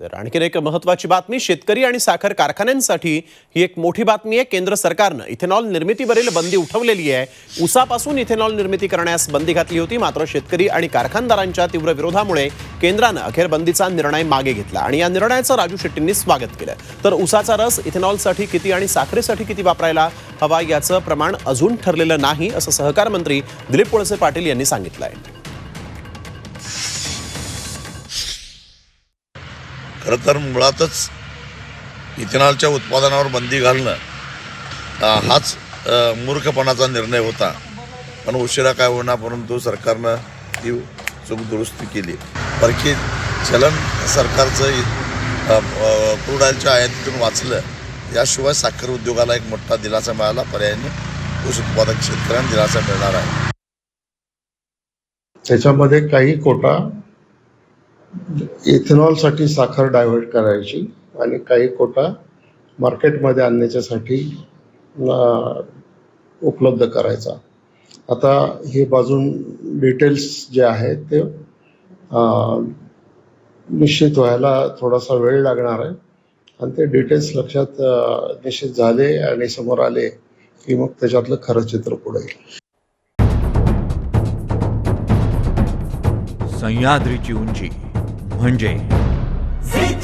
तर आणखीन एक महत्वाची बातमी शेतकरी आणि साखर कारखान्यांसाठी ही एक मोठी बातमी आहे. केंद्र सरकारनं इथेनॉल निर्मितीवरील बंदी उठवलेली आहे. उसापासून इथेनॉल निर्मिती करण्यास बंदी घातली होती. मात्र शेतकरी आणि कारखानदारांच्या तीव्र विरोधामुळे केंद्रानं अखेर बंदीचा निर्णय मागे घेतला आणि या निर्णयाचं राजू शेट्टींनी स्वागत केलं. तर उसाचा रस इथेनॉलसाठी किती आणि साखरेसाठी किती वापरायला हवा याचं प्रमाण अजून ठरलेलं नाही असं सहकार मंत्री दिलीप कोळसे पाटील यांनी सांगितलं आहे खरं तर मुळातच इथेनॉलच्या उत्पादनावर बंदी घालणं हाच मूर्खपणाचा निर्णय होता. पण उशिरा काय होणार परंतु सरकारनं ती चूक दुरुस्ती केली. परकी चलन सरकारचं क्रूड ऑइलच्या आयातीतून वाचलं. याशिवाय साखर उद्योगाला एक मोठा दिलासा मिळाला. पर्यायाने ऊस उत्पादक शेतकऱ्यांना दिलासा मिळणार आहे. त्याच्यामध्ये काही कोटा इथेनॉलसाठी साखर डायव्हर्ट करायची आणि काही कोटा मार्केटमध्ये आणण्याच्यासाठी उपलब्ध करायचा. आता हे बाजून डिटेल्स जे आहेत ते निश्चित व्हायला थोडासा वेळ लागणार आहे. आणि ते डिटेल्स लक्षात निश्चित झाले आणि समोर आले की मग त्याच्यातलं खरं चित्र पुढे सह्याद्रीची उंची. म्हणजे झी